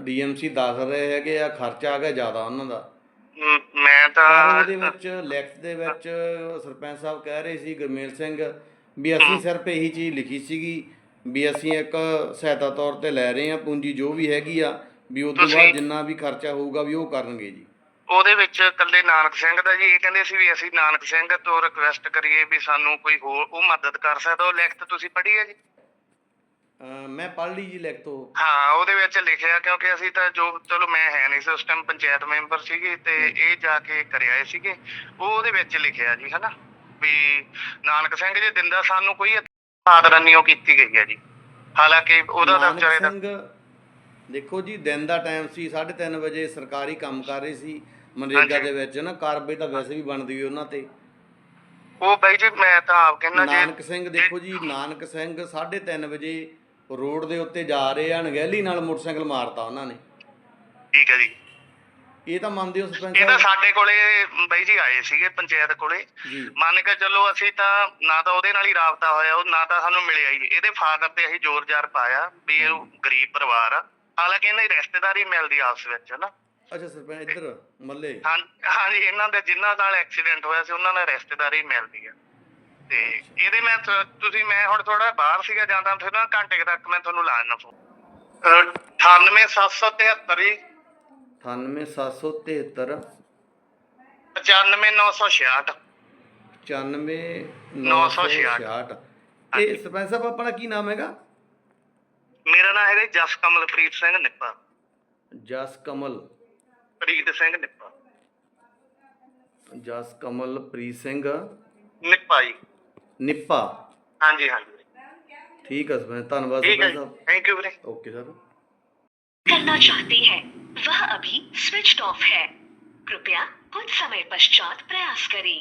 ਡੀਐਮਸੀ ਦੱਸ ਰਹੇ ਹੈਗੇ ਆ ਖਰਚਾ ਆ ਗਿਆ ਜ਼ਿਆਦਾ ਉਹਨਾਂ ਦਾ। ਮ- ਤਾਂ ਉਹਦੇ ਵਿੱਚ ਲਿਖਤ ਦੇ ਵਿੱਚ ਸਰਪੰਚ ਸਾਹਿਬ ਕਹਿ ਰਹੇ ਸੀ ਗੁਰਮੇਲ ਸਿੰਘ ਵੀ ਅਸੀਂ ਸਿਰਫ ਇਹੀ ਚੀਜ਼ ਲਿਖੀ ਸੀਗੀ ਵੀ ਅਸੀਂ ਇੱਕ ਸਹਾਇਤਾ ਤੌਰ ਤੇ ਲੈ ਰਹੇ ਹਾਂ ਪੂੰਜੀ ਜੋ ਵੀ ਹੈਗੀ ਆ ਵੀ ਉਸ ਤੋਂ ਬਾਅਦ ਜਿੰਨਾ ਵੀ ਖਰਚਾ ਹੋਊਗਾ ਵੀ ਉਹ ਕਰਨਗੇ ਜੀ। ਉਹਦੇ ਵਿੱਚ ਇਕੱਲੇ ਨਾਨਕ ਸਿੰਘ ਦਾ ਜੀ ਇਹ ਕਹਿੰਦੇ ਸੀ ਵੀ ਅਸੀਂ ਨਾਨਕ ਸਿੰਘ ਤੋਂ ਰਿਕੁਐਸਟ ਕਰੀਏ ਵੀ ਸਾਨੂੰ ਕੋਈ ਹੋਰ ਉਹ ਮਦਦ ਕਰ ਸਕਦਾ ਉਹ ਲਿਖਤ ਤੁਸੀਂ ਪੜ੍ਹੀ ਹੈ ਜੀ? ਮੈਂ ਪੜ੍ਹ ਲਈ ਜੀ ਲਿਖਤ ਉਹ ਹਾਂ ਉਹਦੇ ਵਿੱਚ ਲਿਖਿਆ ਕਿਉਂਕਿ ਅਸੀਂ ਤਾਂ ਜੋ ਚਲੋ ਮੈਂ ਹੈ ਨਹੀਂ ਸੀ ਉਸ ਟਾਈਮ ਪੰਚਾਇਤ ਮੈਂਬਰ ਸੀਗੇ ਤੇ ਇਹ ਜਾ ਕੇ ਕਰਿਆਏ ਸੀਗੇ। ਉਹ ਉਹਦੇ ਵਿੱਚ ਲਿਖਿਆ ਜੀ ਹਨਾ? ਵੀ ਨਾਨਕ ਸਿੰਘ ਜੀ ਦਿੰਦਾ ਸਾਨੂੰ ਕੋਈ ਆਦਰ ਨਹੀਂ ਉਹ ਕੀਤੀ ਗਈ ਹੈ ਜੀ। ਹਾਲਾਂਕਿ ਉਹਦਾ ਤਾਂ ਵਿਚਾਰੇ ਦਾ ਦੇਖੋ ਜੀ ਦਿਨ ਦਾ ਟਾਈਮ ਸੀ 3:30 ਵਜੇ ਸਰਕਾਰੀ ਕੰਮ ਕਰ ਰਹੀ ਸੀ ਮਨਰੇਗਾ। ਦੇ ਵਿੱਚ ਨਾ ਕਾਰਵਾਈ ਤਾਂ ਵੈਸੇ ਵੀ ਬਣਦੀ ਹੋਈ ਉਹਨਾਂ ਤੇ। ਉਹ ਬਾਈ ਜੀ ਮੈਂ ਤਾਂ ਆਪ ਕਹਿੰਦਾ ਨਾਨਕ ਸਿੰਘ ਦੇਖੋ ਜੀ ਨਾਨਕ ਸਿੰਘ 3:30 ਵਜੇ ਰੋਡ ਦੇ ਉੱਤੇ ਜਾ ਰਹੇ ਆ ਅਣਗਹਿਲੀ ਨਾਲ ਮੋਟਰਸਾਈਕਲ ਮਾਰਤਾ ਉਹਨਾਂ ਨੇ। ਠੀਕ ਹੈ ਜੀ। ਇਹ ਤਾਂ ਮੰਨਦੇ ਹੋ ਸਰਪੰਚ ਇਹ ਤਾਂ ਸਾਡੇ ਕੋਲੇ ਬਾਈ ਜੀ ਆਏ ਸੀਗੇ ਪੰਚਾਇਤ ਕੋਲੇ। ਮੰਨ ਕੇ ਚੱਲੋ ਅਸੀਂ ਤਾਂ ਨਾ ਤਾਂ ਉਹਦੇ ਨਾਲ ਹੀ ਰਾਬਤਾ ਹੋਇਆ ਉਹ ਨਾ ਤਾਂ ਸਾਨੂੰ ਮਿਲਿਆ ਹੀ ਇਹਦੇ ਫਾਦਰ ਤੇ ਅਸੀਂ ਜ਼ੋਰ ਜ਼ਾਰ ਪਾਇਆ ਵੀ ਇਹ ਗਰੀਬ ਪਰਿਵਾਰ ਆ। ਹਾਲਾਂਕਿ ਇਹਨਾਂ ਦੀ ਰਿਸ਼ਤੇਦਾਰੀ ਮਿਲਦੀ ਆਪਸ ਵਿੱਚ ਨਾ? ਅੱਛਾ ਸਰਪੰਚ ਇੱਧਰ ਮੱਲੇ। ਹਾਂ ਹਾਂਜੀ ਇਹਨਾਂ ਦੇ ਜਿਨ੍ਹਾਂ ਨਾਲ ਐਕਸੀਡੈਂਟ ਹੋਇਆ ਸੀ ਉਹਨਾਂ ਨਾਲ ਰਿਸ਼ਤੇਦਾਰੀ ਮਿਲਦੀ ਆ। ਤੇ ਇਹਦੇ ਮੈਂ ਤੁਸੀਂ ਮੈਂ ਹੁਣ ਥੋੜਾ ਬਾਹਰ ਸੀਗਾ ਜਾਂਦਾ ਫਿਰ ਨਾ ਘੰਟੇ ਤੱਕ ਮੈਂ ਤੁਹਾਨੂੰ ਲਾ ਦਿੰਦਾ ਫੋਨ 98773 ਜੀ। 98773 95966 94966 ਇਹ ਸਰਪੰਚ ਸਾਹਿਬ ਆਪਣਾ ਕੀ ਨਾਮ ਹੈਗਾ? ਮੇਰਾ ਨਾਮ ਹੈਗਾ ਜਸ ਕਮਲਪ੍ਰੀਤ ਸਿੰਘ ਨਿੱਪਾ। ਜਸ ਕਮਲ ਪ੍ਰੀਤ ਸਿੰਘ ਨਿੱਪਾ। ਜਸ ਕਮਲ ਪ੍ਰੀਤ ਸਿੰਘ। ਨਿੱਪਾ ਜੀ। ਨਿੱਪਾ ਹਾਂਜੀ ਹਾਂਜੀ ਠੀਕ ਹੈ ਸਰਪੰਚ ਧੰਨਵਾਦ ਠੀਕ ਹੈ ਸਰਪੰਚ ਜੀ ਸਾਹਿਬ ਥੈਂਕ ਯੂ ਵੀਰੇ ਓਕੇ ਸਰ करना चाहते हैं वह अभी स्विच्ड ऑफ है कृपया कुछ समय पश्चात प्रयास करें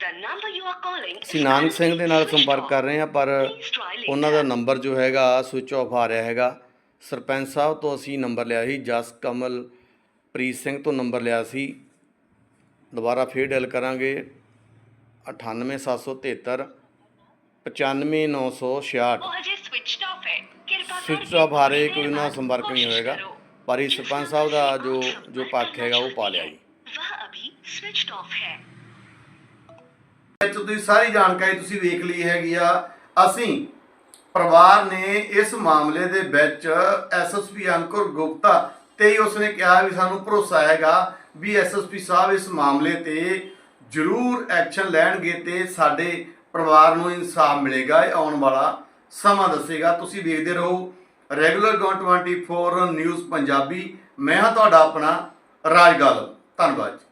The number you are calling is ਅਸੀਂ ਨਾਨਕ ਸਿੰਘ ਦੇ ਨਾਲ currently ਸੰਪਰਕ switched ਕਰ ਰਹੇ ਹਾਂ ਪਰ off. Please try later. ਉਹਨਾਂ ਦਾ ਨੰਬਰ ਜੋ ਹੈਗਾ ਸਵਿਚ ਆਫ ਆ ਰਿਹਾ ਹੈਗਾ ਸਰਪੰਚ ਸਾਹਿਬ ਤੋਂ ਅਸੀਂ ਨੰਬਰ ਲਿਆ ਸੀ ਜਸ ਕਮਲ ਪ੍ਰੀਤ ਸਿੰਘ ਤੋਂ ਨੰਬਰ ਲਿਆ ਸੀ ਦੁਬਾਰਾ ਫੇਰ ਡਾਇਲ ਕਰਾਂਗੇ 98773 95966 ਸਵਿਚ ਆਫ ਹਾਰੇ ਕੋਈ ਨਾ ਸੰਪਰਕ ਨਹੀਂ ਹੋਏਗਾ। ਪਰ ਇਸ ਸਰਪੰਚ ਸਾਹਿਬ ਦਾ ਜੋ ਜੋ ਪੱਖ ਹੈਗਾ ਉਹ ਪਾ ਲਿਆ ਜੀ। ਵਹ ਅਭੀ ਸਵਿਚਡ ਆਫ ਹੈ। ਤੁਸੀਂ ਸਾਰੀ ਜਾਣਕਾਰੀ ਤੁਸੀਂ ਵੇਖ ਲਈ ਹੈਗੀ ਆ। ਅਸੀਂ ਪਰਿਵਾਰ ਨੇ ਇਸ ਮਾਮਲੇ ਦੇ ਵਿੱਚ ਐਸਐਸਪੀ ਅੰਕੁਰ ਗੁਪਤਾ ਤੇ ਉਸਨੇ ਕਿਹਾ ਵੀ ਸਾਨੂੰ ਭਰੋਸਾ ਹੈਗਾ ਵੀ ਐਸਐਸਪੀ ਸਾਹਿਬ ਇਸ ਮਾਮਲੇ ਤੇ ਜ਼ਰੂਰ ਐਕਸ਼ਨ ਲੈਣਗੇ ਤੇ ਸਾਡੇ ਪਰਿਵਾਰ ਨੂੰ ਇਨਸਾਫ ਮਿਲੇਗਾ, ਇਹ ਆਉਣ ਵਾਲਾ ਸਮਾਂ ਦੱਸੇਗਾ। ਤੁਸੀਂ ਵੇਖਦੇ ਰਹੋ ਰੈਗੂਲਰ 24 ਨਿਊਜ਼ ਪੰਜਾਬੀ। ਮੈਂ ਹਾਂ ਤੁਹਾਡਾ ਆਪਣਾ ਰਾਜ ਗਾਲਬ ਧੰਨਵਾਦ ਜੀ।